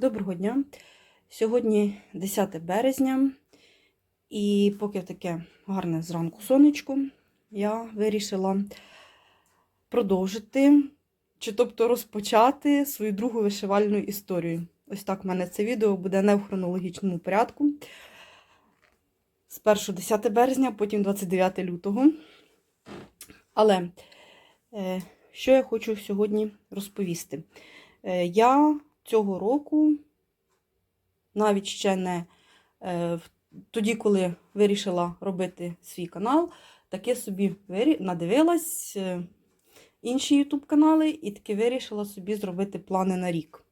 Доброго дня. Сьогодні 10 березня, і поки таке гарне зранку сонечко, я вирішила продовжити, чи тобто розпочати свою другу вишивальну історію. Ось так в мене це відео буде не в хронологічному порядку. Спершу 10 березня, потім 29 лютого. Але е, що я хочу сьогодні розповісти? Е, я цього року, навіть ще не е, тоді, коли вирішила робити свій канал, таки собі надивилась е, інші YouTube канали і таки вирішила собі зробити плани на рік.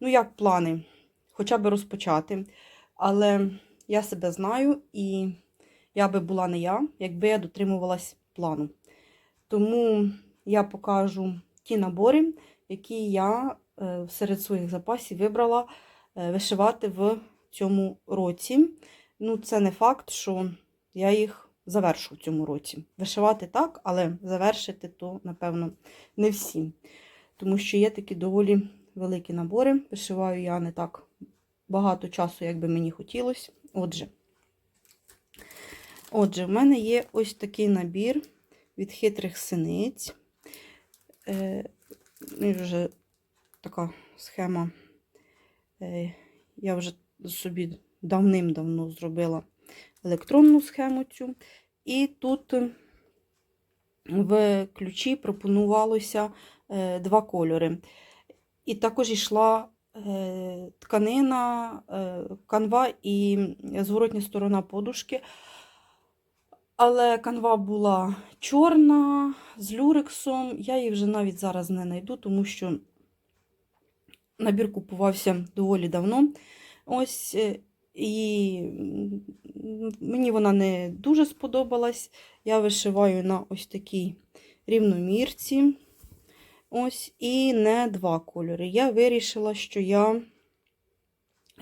Ну, як плани? Хоча б розпочати. Але я себе знаю, і я би була не я, якби я дотримувалась плану. Тому я покажу ті набори, які я серед своїх запасів вибрала е, вишивати в цьому році. Ну, це не факт, що я їх завершу в цьому році. Вишивати так, але завершити то, напевно, не всі. Тому що є такі доволі великі набори. Вишиваю я не так багато часу, як би мені хотілося. Отже, Отже, в мене є ось такий набір від хитрих синиць. Е, вже така схема. Е, я вже собі давним-давно зробила електронну схему цю. І тут в ключі пропонувалося е, два кольори. І також йшла е, тканина, е, канва і зворотня сторона подушки. Але канва була чорна з люрексом. Я її вже навіть зараз не знайду, тому що набір купувався доволі давно. Ось, е, і мені вона не дуже сподобалась. Я вишиваю на ось такій рівномірці. Ось, і не два кольори. Я вирішила, що я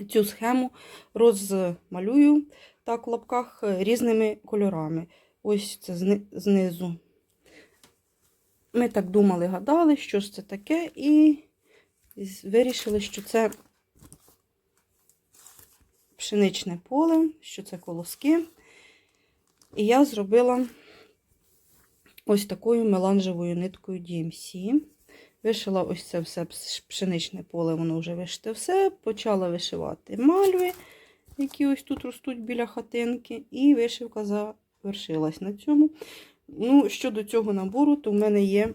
цю схему розмалюю так в лапках е, різними кольорами. Ось це знизу. Ми так думали, гадали, що ж це таке, і вирішили, що це пшеничне поле, що це колоски. І я зробила ось такою меланжевою ниткою DMC. Вишила ось це все пшеничне поле, воно вже вишите все. Почала вишивати мальви, які ось тут ростуть біля хатинки, і вишивка завершилась на цьому. Ну, щодо цього набору, то в мене є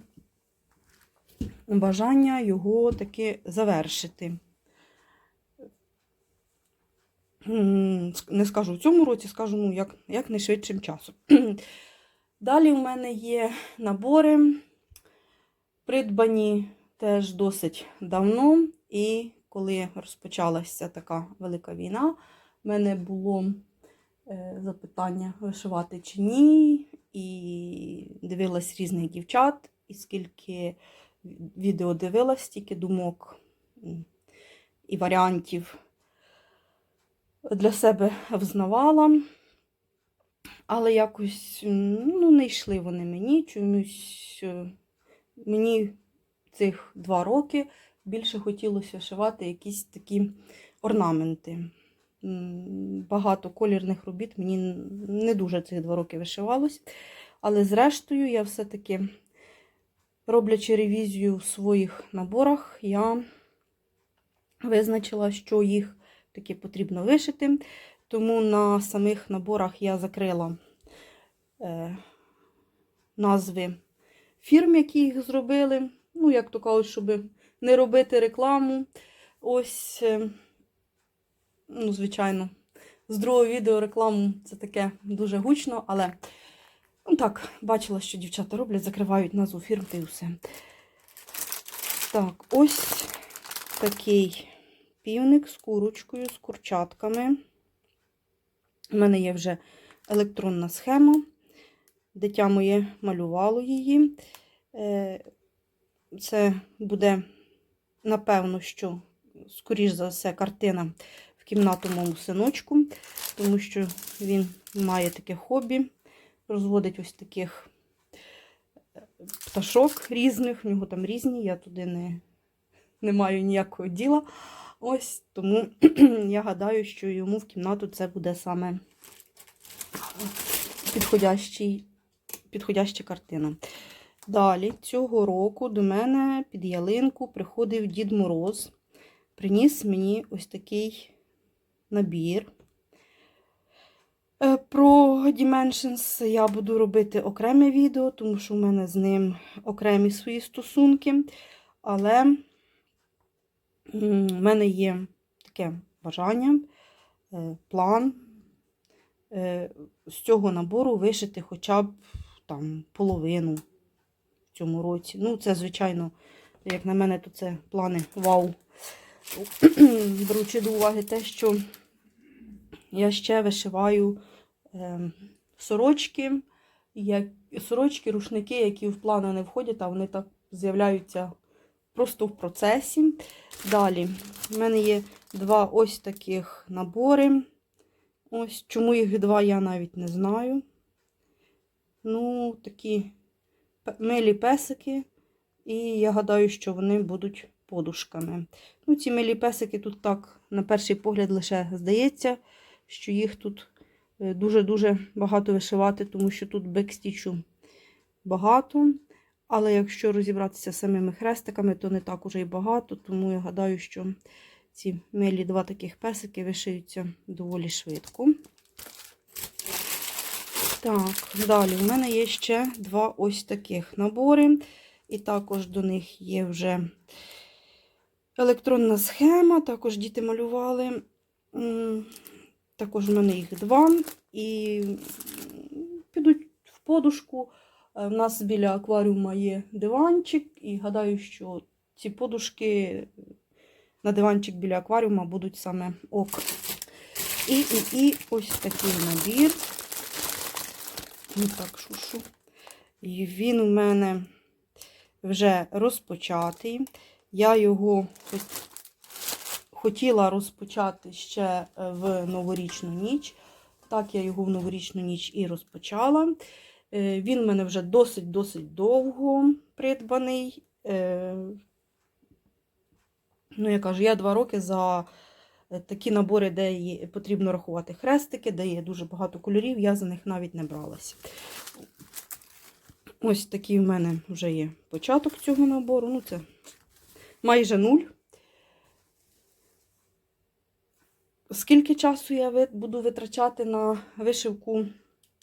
бажання його таки завершити. Не скажу в цьому році, скажу ну, як, як найшвидшим часом. Далі в мене є набори, придбані теж досить давно. І коли розпочалася така велика війна, в мене було е, запитання, вишивати чи ні. І дивилась різних дівчат, і скільки відео дивилась, стільки думок і варіантів для себе взнавала. Але якось ну, не йшли вони мені. Чомусь е, мені цих два роки більше хотілося шивати якісь такі орнаменти. Багато колірних робіт мені не дуже цих два роки вишивалось. Але зрештою, я все-таки, роблячи ревізію в своїх наборах, я визначила, що їх таки потрібно вишити. Тому на самих наборах я закрила е, назви фірм, які їх зробили. Ну, як то кажуть, щоб не робити рекламу. Ось, е, ну, звичайно, з другого відео рекламу це таке дуже гучно, але ну, так, бачила, що дівчата роблять, закривають назву фірм й все. Так, ось такий півник з курочкою, з курчатками. У мене є вже електронна схема. Дитя моє малювало її. Е, Це буде, напевно, що, скоріш за все, картина в кімнату моєму синочку, тому що він має таке хобі, розводить ось таких е, пташок різних, в нього там різні, я туди не, не маю ніякого діла. Ось тому я гадаю, що йому в кімнату це буде саме підходяща картина. Далі, цього року до мене під ялинку приходив Дід Мороз. Приніс мені ось такий набір. Е, Про Dimensions я буду робити окреме відео, тому що в мене з ним окремі свої стосунки. Але в мене є таке бажання, е, план е, з цього набору вишити хоча б там половину в цьому році. Ну, це, звичайно, як на мене, то це плани вау. Беручи до уваги те, що я ще вишиваю сорочки, як, сорочки, рушники, які в плани не входять, а вони так з'являються просто в процесі. Далі, в мене є два ось таких набори. Ось, чому їх два, я навіть не знаю. Ну, такі милі песики. І я гадаю, що вони будуть подушками. Ну, ці милі песики тут так, на перший погляд, лише здається, що їх тут дуже-дуже багато вишивати, тому що тут бекстічу багато. Але якщо розібратися з самими хрестиками, то не так уже й багато, тому я гадаю, що ці милі два таких песики вишиються доволі швидко. Так, далі в мене є ще два ось таких набори. І також до них є вже електронна схема, також діти малювали. Також в мене їх два. І підуть в подушку. Е, В нас біля акваріума є диванчик, і гадаю, що ці подушки на диванчик біля акваріума будуть саме ок. І, і, і ось такий набір. Ну так, шушу. І він у мене вже розпочатий. Я його хот- хотіла розпочати ще е, в новорічну ніч. Так, я його в новорічну ніч і розпочала. Е, Він в мене вже досить-досить довго придбаний. Е, Ну, я кажу, я два роки за такі набори, де потрібно рахувати хрестики, де є дуже багато кольорів, я за них навіть не бралася. Ось такий в мене вже є початок цього набору. Ну, це майже нуль. Скільки часу я буду витрачати на вишивку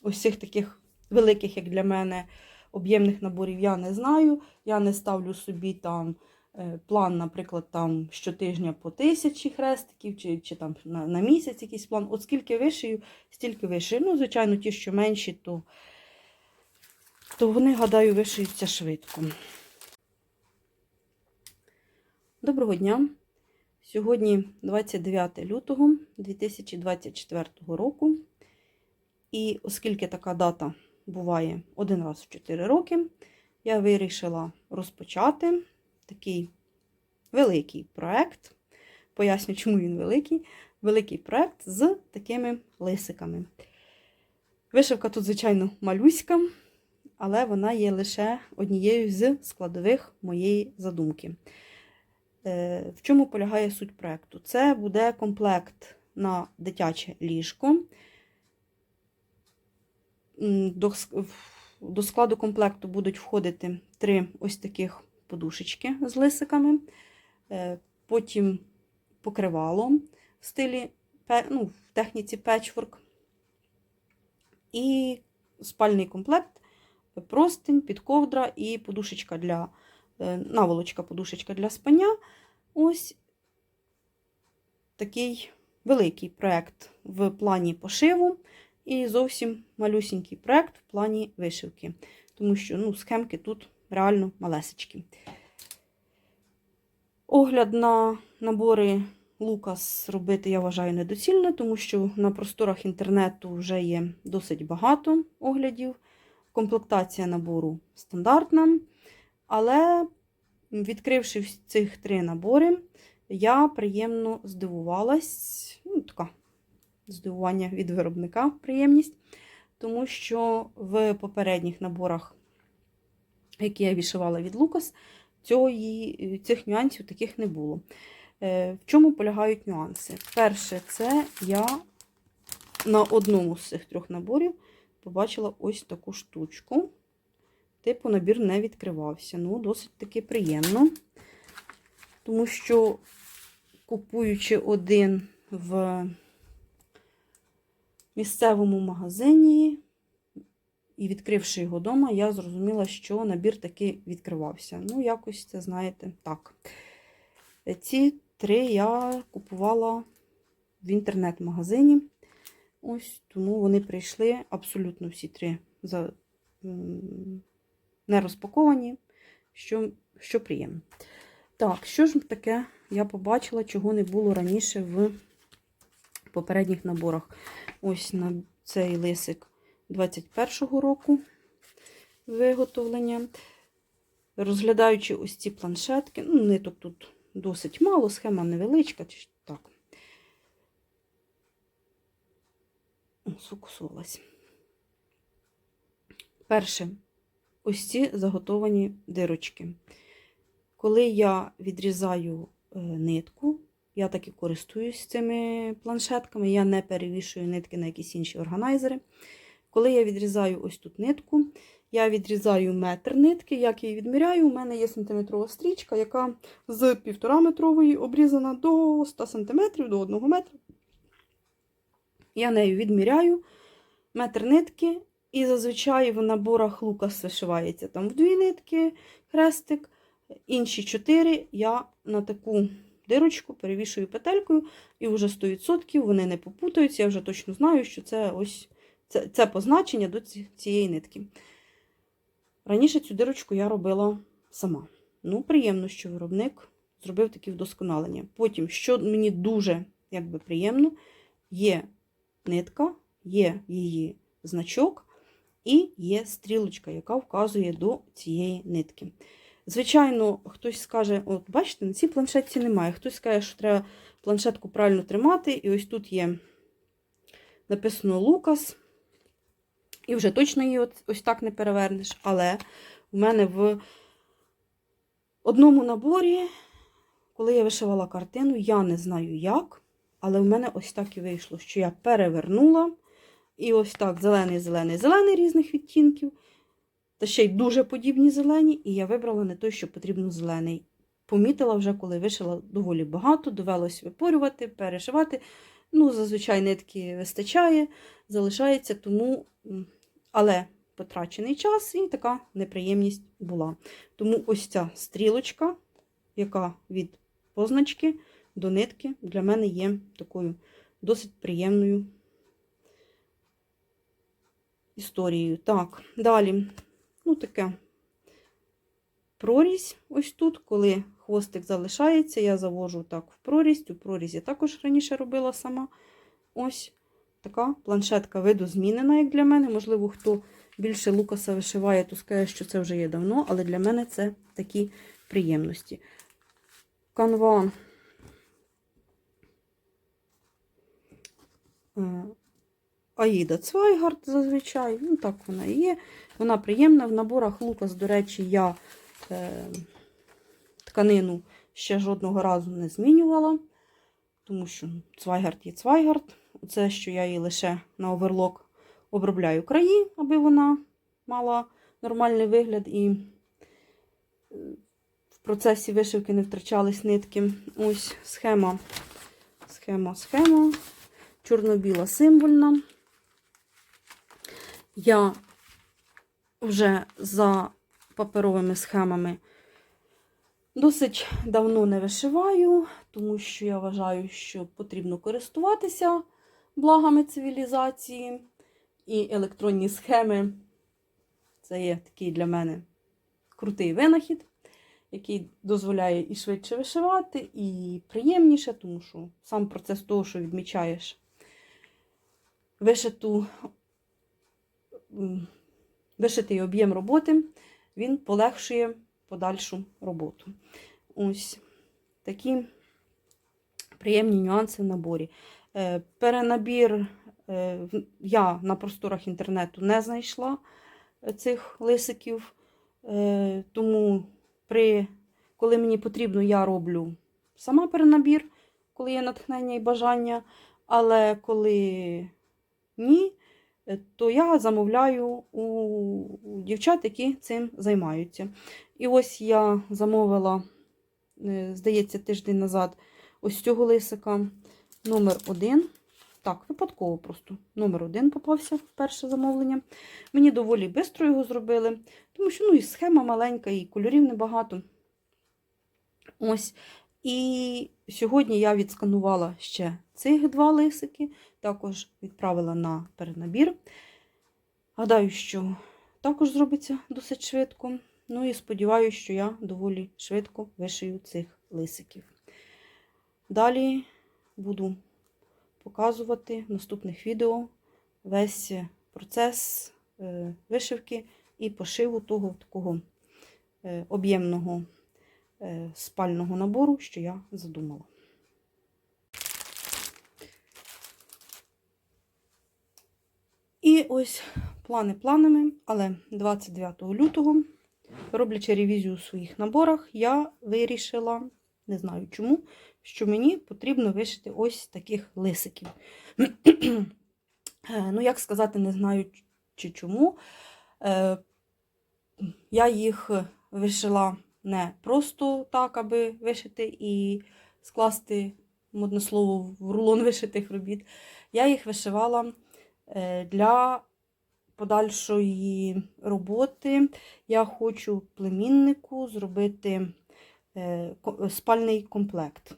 ось цих таких великих, як для мене, об'ємних наборів, я не знаю. Я не ставлю собі там е, план, наприклад, там щотижня по тисячі хрестиків, чи, чи там на, на місяць якийсь план. От скільки вишию, стільки вишию. Ну, звичайно, ті, що менші, то, то вони, гадаю, вишиються швидко. Доброго дня! Сьогодні 29 лютого 2024 року. І оскільки така дата буває один раз в 4 роки, я вирішила розпочати такий великий проект. Поясню, чому він великий. Великий проект з такими лисиками. Вишивка тут, звичайно, малюська, але вона є лише однією з складових моєї задумки. Е, В чому полягає суть проекту? Це буде комплект на дитяче ліжко. До, складу комплекту будуть входити три ось таких подушечки з лисиками, е, потім покривало в стилі ну, в техніці печворк. І спальний комплект, простинь, підковдра і подушечка для наволочка, подушечка для спання. Ось такий великий проєкт в плані пошиву і зовсім малюсінький проєкт в плані вишивки. Тому що ну, схемки тут реально малесечкі. Огляд на набори Лукас робити, я вважаю, недоцільно, тому що на просторах інтернету вже є досить багато оглядів. Комплектація набору стандартна. Але відкривши цих три набори, я приємно здивувалась. Ну, така здивування від виробника приємність. Тому що в попередніх наборах, які я вишивала від Лукас, цього, цих нюансів таких не було. Е, В чому полягають нюанси? Перше, це я на одному з цих трьох наборів побачила ось таку штучку. Типу, набір не відкривався. Ну, досить таки приємно. Тому що, купуючи один в місцевому магазині і відкривши його вдома, я зрозуміла, що набір таки відкривався. Ну, якось це, знаєте, так. Ці три я купувала в інтернет-магазині. Ось, тому вони прийшли абсолютно всі три за, не розпаковані, що, що приємно. Так, що ж таке я побачила, чого не було раніше в попередніх наборах. Ось на цей лисик 21-го року виготовлення. Розглядаючи ось ці планшетки, ну, ниток тут досить мало, схема невеличка. Так. Сфокусувалась. Перше, ось ці заготовані дирочки. Коли я відрізаю е, нитку, я так і користуюсь цими планшетками, я не перевішую нитки на якісь інші органайзери. Коли я відрізаю ось тут нитку, я відрізаю метр нитки, як її відміряю. У мене є сантиметрова стрічка, яка з 1,5 метрової обрізана до 100 см, до 1 метра. Я нею відміряю метр нитки, і зазвичай в наборах лукас вишивається там в дві нитки хрестик, інші чотири я на таку дирочку перевішую петелькою, і вже 100% вони не попутаються. Я вже точно знаю, що це ось це, це позначення до цієї нитки. Раніше цю дирочку я робила сама. Ну, приємно, що виробник зробив такі вдосконалення. Потім, що мені дуже якби, приємно, є нитка, є її значок і є стрілочка, яка вказує до цієї нитки. Звичайно, хтось скаже, от бачите, на цій планшетці немає. Хтось скаже, що треба планшетку правильно тримати, і ось тут є написано Лукас. І вже точно її ось так не перевернеш. Але в мене в одному наборі, коли я вишивала картину, я не знаю як, але в мене ось так і вийшло, що я перевернула. І ось так зелений, зелений, зелений різних відтінків. Та ще й дуже подібні зелені, і я вибрала не той, що потрібно зелений. Помітила вже, коли вишила доволі багато, довелось випорювати, перешивати. Ну, зазвичай нитки вистачає, залишається, тому, але потрачений час і така неприємність була. Тому ось ця стрілочка, яка від позначки до нитки, для мене є такою досить приємною історією. Так, далі, ну таке прорізь ось тут, коли хвостик залишається, я завожу так в прорізь. У прорізі також раніше робила сама. Ось така планшетка видозмінена, як для мене. Можливо, хто більше лукаса вишиває, то скаже, що це вже є давно, але для мене це такі приємності. Канва. Аїда Цвайгард зазвичай. Ну, так вона і є. Вона приємна. В наборах Лукас, до речі, я е, тканину ще жодного разу не змінювала, тому що Цвайгард є Цвайгард. Це, що я її лише на оверлок обробляю краї, аби вона мала нормальний вигляд і е, в процесі вишивки не втрачались нитки. Ось схема, схема, схема. Чорно-біла символьна. Я вже за паперовими схемами досить давно не вишиваю, тому що я вважаю, що потрібно користуватися благами цивілізації. І електронні схеми це є такий для мене крутий винахід, який дозволяє і швидше вишивати, і приємніше, тому що сам процес того, що відмічаєш вишиту, вишитий об'єм роботи, він полегшує подальшу роботу. Ось такі приємні нюанси в наборі. Е, Перенабір е, я на просторах інтернету не знайшла е, цих лисиків, тому при, коли мені потрібно, я роблю сама перенабір, коли є натхнення і бажання. Але коли ні, то я замовляю у дівчат, які цим займаються. І ось я замовила, е, здається, тиждень назад ось цього лисика номер один. Так, випадково просто номер один попався в перше замовлення. Мені доволі швидко його зробили, тому що ну, і схема маленька, і кольорів небагато. Ось. І сьогодні я відсканувала ще цих два лисики, також відправила на перенабір. Гадаю, що також зробиться досить швидко. Ну і сподіваюся, що я доволі швидко вишию цих лисиків. Далі буду показувати в наступних відео весь процес е, вишивки і пошиву того такого е, об'ємного спального набору, що я задумала. І ось плани планами, але 29 лютого, роблячи ревізію у своїх наборах, я вирішила, не знаю чому, що мені потрібно вишити ось таких лисиків. Е, ну, як сказати, не знаю чи чому. Е, Я їх вишила не просто так, аби вишити і скласти, модне слово, в рулон вишитих робіт. Я їх вишивала е, для подальшої роботи. Я хочу племіннику зробити е, спальний комплект.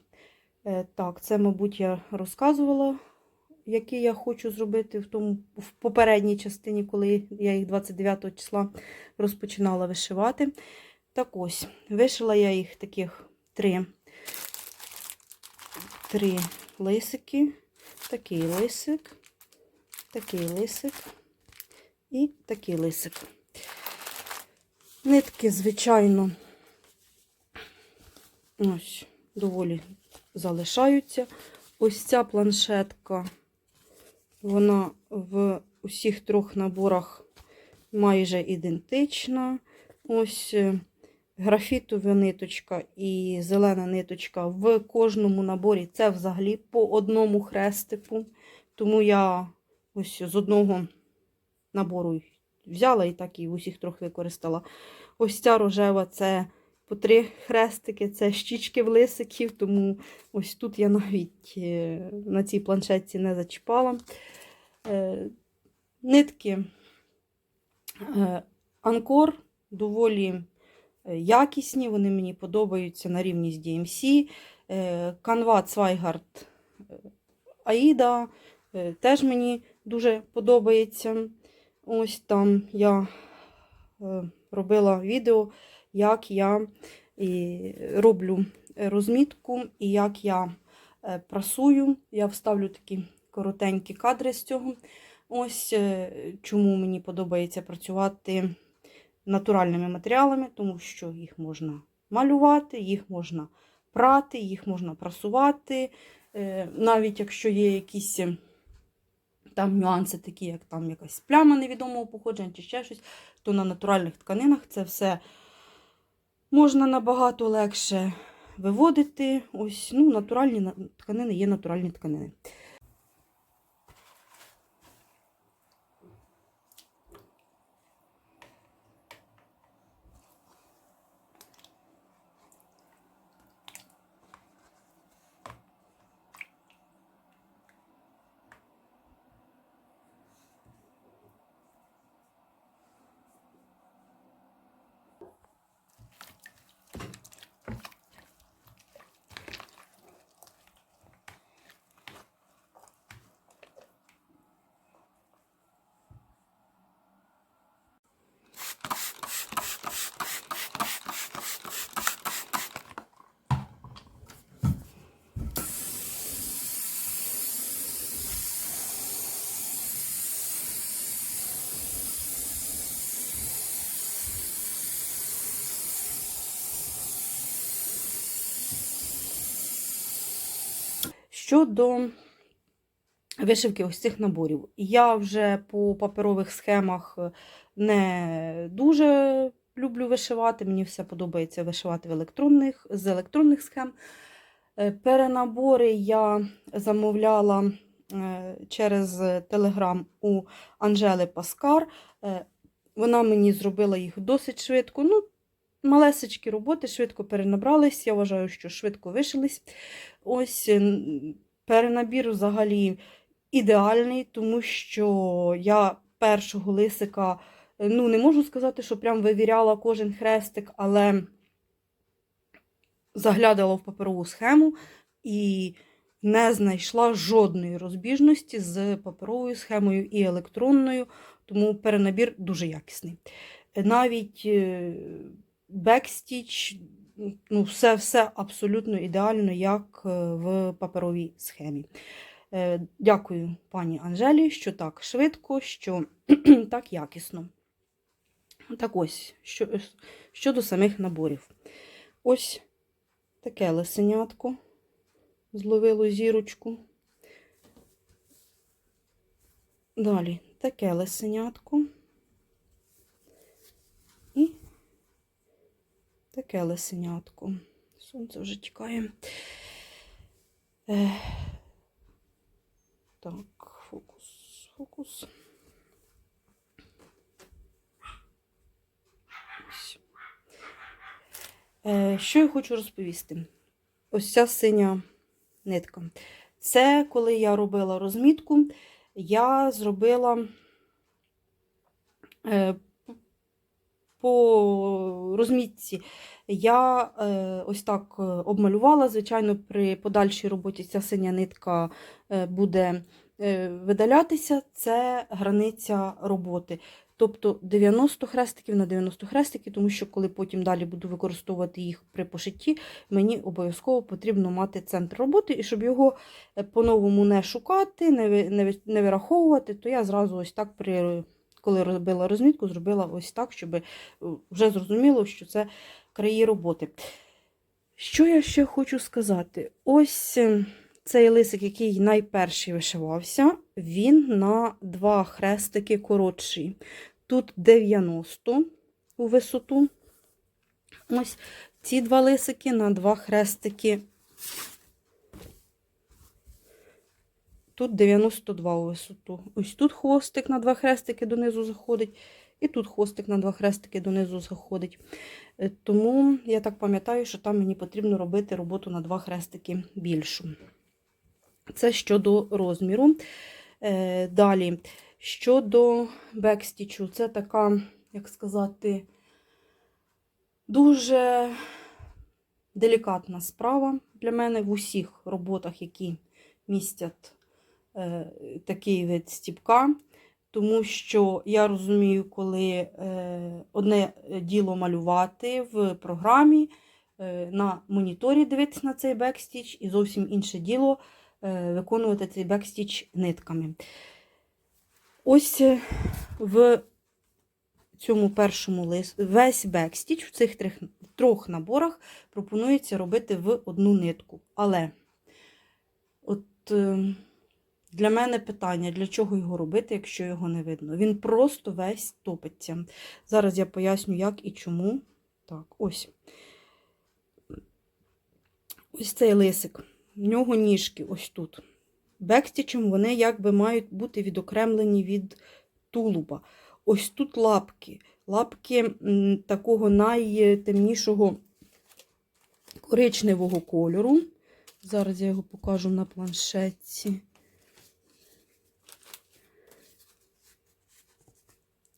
Е, Так, це, мабуть, я розказувала, який я хочу зробити в тому в попередній частині, коли я їх 29 числа розпочинала вишивати. Так ось, вишила я їх таких три, три лисики, такий лисик, такий лисик і такий лисик. Нитки, звичайно, ось, доволі залишаються. Ось ця планшетка, вона в усіх трьох наборах майже ідентична. Ось е, графітова ниточка і зелена ниточка в кожному наборі. Це взагалі по одному хрестику. Тому я ось з одного набору взяла і так і усіх трьох використала. Ось ця рожева це по три хрестики, це щічки в лисиків, тому ось тут я навіть е, на цій планшетці не зачіпала. Е, Нитки е, Анкор доволі якісні, вони мені подобаються на рівні з DMC. Е, Zweigart Aida е, теж мені дуже подобається. Ось там я е, робила відео, як я роблю розмітку і як я е, прасую. Я вставлю такі коротенькі кадри з цього. Ось е, чому мені подобається працювати натуральними матеріалами, тому що їх можна малювати, їх можна прати, їх можна прасувати. Е, Навіть якщо є якісь е, там нюанси, такі, як там якась пляма невідомого походження чи ще щось, то на натуральних тканинах це все можна набагато легше виводити. Ось, ну, натуральні тканини є натуральні тканини. Щодо вишивки ось цих наборів, я вже по паперових схемах е, не дуже люблю вишивати. Мені все подобається вишивати в електронних, з електронних схем. Е, Перенабори я замовляла е, через Телеграм у Анжели Паскар. Вона мені зробила їх досить швидко. Ну, малесечкі роботи, швидко перенабрались. Я вважаю, що швидко вишились. Ось перенабір взагалі ідеальний, тому що я першого лисика, ну, не можу сказати, що прям вивіряла кожен хрестик, але заглядала в паперову схему і не знайшла жодної розбіжності з паперовою схемою і електронною, тому перенабір дуже якісний. Навіть е, бекстіч, ну, все, все абсолютно ідеально, як е, в паперовій схемі. Е, Дякую пані Анжелі, що так швидко, що так якісно. Так ось, що, щодо самих наборів. Ось таке лисенятко. Зловило зірочку. Далі таке лисенятко. Таке лисенятко. Сонце вже тікає. Так, фокус, фокус. Е, що я хочу розповісти? Ось ця синя нитка. Це коли я робила розмітку, я зробила е, по розмітці я е, ось так е, обмалювала. Звичайно, при подальшій роботі ця синя нитка е, буде видалятися. Це границя роботи. Тобто 90 хрестиків на 90 хрестиків, тому що коли потім далі буду використовувати їх при пошитті, мені обов'язково потрібно мати центр роботи, і щоб його по-новому не шукати, не вираховувати, то я зразу ось так при. Коли робила розмітку, зробила ось так, щоб е, вже зрозуміло, що це краї роботи. Що я ще хочу сказати? Ось е, цей лисик, який найперший вишивався, він на два хрестики коротший. Тут 90 у висоту. Ось ці два лисики на два хрестики. Тут 92 у висоту. Ось тут хвостик на два хрестики донизу заходить, і тут хвостик на два хрестики донизу заходить. Е, Тому я так пам'ятаю, що там мені потрібно робити роботу на два хрестики більшу. Це щодо розміру. Е, Далі, щодо бекстічу, це така, як сказати, дуже делікатна справа для мене в усіх роботах, які містять такий вид стіпка. Тому що я розумію, коли е, одне діло малювати в програмі, е, на моніторі дивитися на цей бекстіч, і зовсім інше діло е, виконувати цей бекстіч нитками. Ось е, в цьому першому лист весь бекстіч в цих трьох, трьох наборах пропонується робити в одну нитку. Але от е, для мене питання, для чого його робити, якщо його не видно. Він просто весь топиться. Зараз я поясню, як і чому. Так, ось. Ось цей лисик. В нього ніжки ось тут. Бекстічем вони якби мають бути відокремлені від тулуба. Ось тут лапки. Лапки такого найтемнішого коричневого кольору. Зараз я його покажу на планшетці.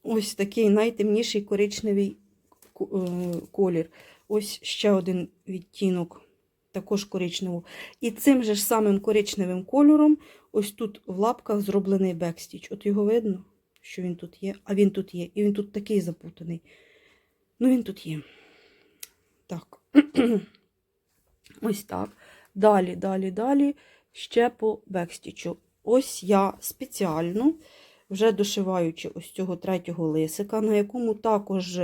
Ось такий найтемніший коричневий е, колір. Ось ще один відтінок, також коричневого. І цим же ж самим коричневим кольором, ось тут в лапках зроблений бекстіч. От його видно, що він тут є, а він тут є. І він тут такий запутаний. Ну, він тут є. Так. Ось так. Далі, далі, далі. Ще по бекстічу. Ось я спеціально, вже дошиваючи ось цього третього лисика, на якому також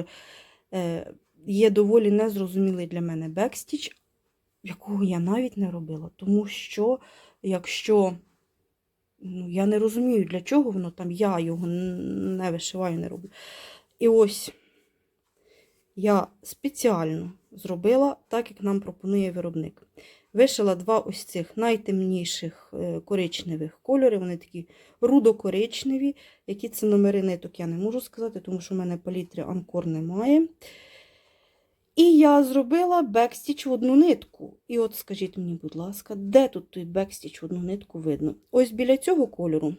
е, є доволі незрозумілий для мене бекстіч, якого я навіть не робила. Тому що, якщо ну, я не розумію, для чого воно там, я його не вишиваю, не роблю. І ось я спеціально зробила так, як нам пропонує виробник. Вишила два ось цих найтемніших е, коричневих кольорів. Вони такі рудокоричневі. Які це номери ниток, я не можу сказати, тому що в мене палітри Анкор немає. І я зробила бекстіч в одну нитку. І от скажіть мені, будь ласка, де тут той бекстіч в одну нитку видно? Ось біля цього кольору.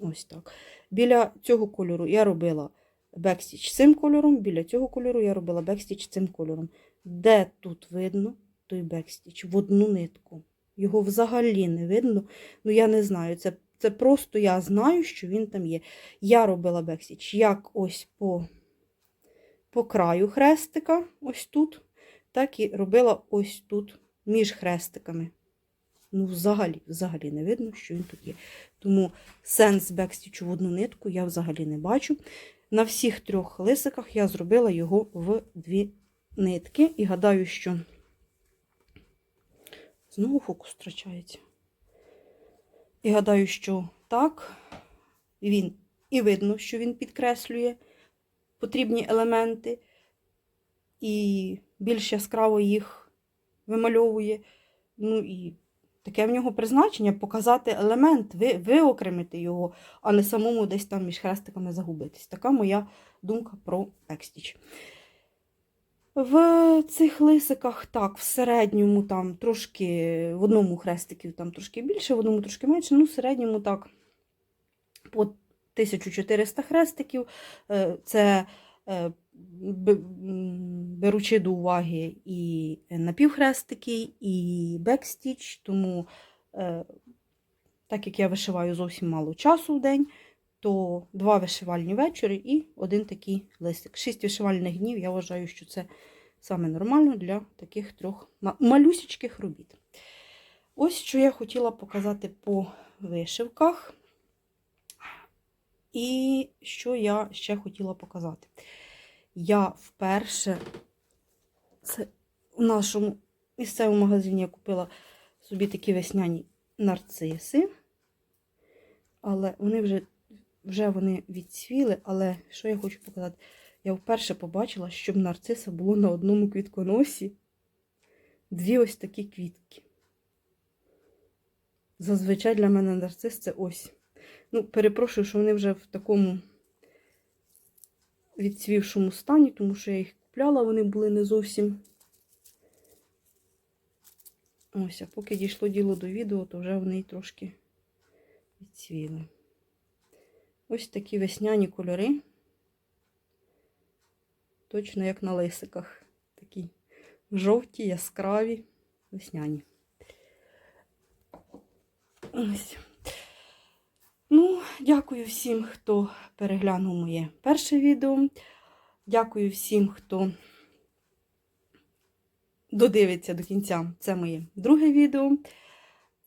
Ось так. Біля цього кольору я робила бекстіч цим кольором, біля цього кольору я робила бекстіч цим кольором. Де тут видно той бекстіч? В одну нитку. Його взагалі не видно. Ну, я не знаю. Це, це просто я знаю, що він там є. Я робила бекстіч як ось по, по краю хрестика, ось тут, так і робила ось тут, між хрестиками. Ну, взагалі, взагалі не видно, що він тут є. Тому сенс бекстічу в одну нитку я взагалі не бачу. На всіх трьох лисиках я зробила його в дві нитки. І гадаю, що знову фокус втрачається. І гадаю, що так, він і видно, що він підкреслює потрібні елементи, і більш яскраво їх вимальовує. Ну і таке в нього призначення показати елемент, ви, виокремити його, а не самому десь там між хрестиками загубитись. Така моя думка про екстіч. В цих лисиках, так, в середньому там трошки, в одному хрестиків там трошки більше, в одному трошки менше, ну, в середньому так по 1400 хрестиків. Е, Це е, беручи до уваги і напівхрестики, і бекстіч, тому е, так як я вишиваю зовсім мало часу в день, то два вишивальні вечори і один такий листик. Шість вишивальних днів, я вважаю, що це саме нормально для таких трьох ма- малюсічких робіт. Ось що я хотіла показати по вишивках. І що я ще хотіла показати. Я вперше це в нашому місцевому магазині я купила собі такі весняні нарциси. Але вони вже, вже вони відцвіли. Але що я хочу показати? Я вперше побачила, щоб нарциса було на одному квітконосі дві ось такі квітки. Зазвичай для мене нарцис це ось. Ну, перепрошую, що вони вже в такому відцвівшому стані, тому що я їх купляла, вони були не зовсім. Ось, а поки дійшло діло до відео, то вже вони трошки відцвіли. Ось такі весняні кольори. Точно як на лисиках. Такі жовті, яскраві, весняні. Ось. Ну, дякую всім, хто переглянув моє перше відео. Дякую всім, хто додивиться до кінця це моє друге відео.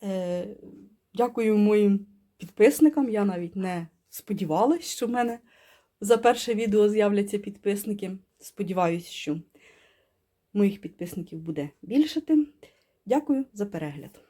Е, Дякую моїм підписникам. Я навіть не сподівалась, що в мене за перше відео з'являться підписники. Сподіваюсь, що моїх підписників буде більшати. Дякую за перегляд.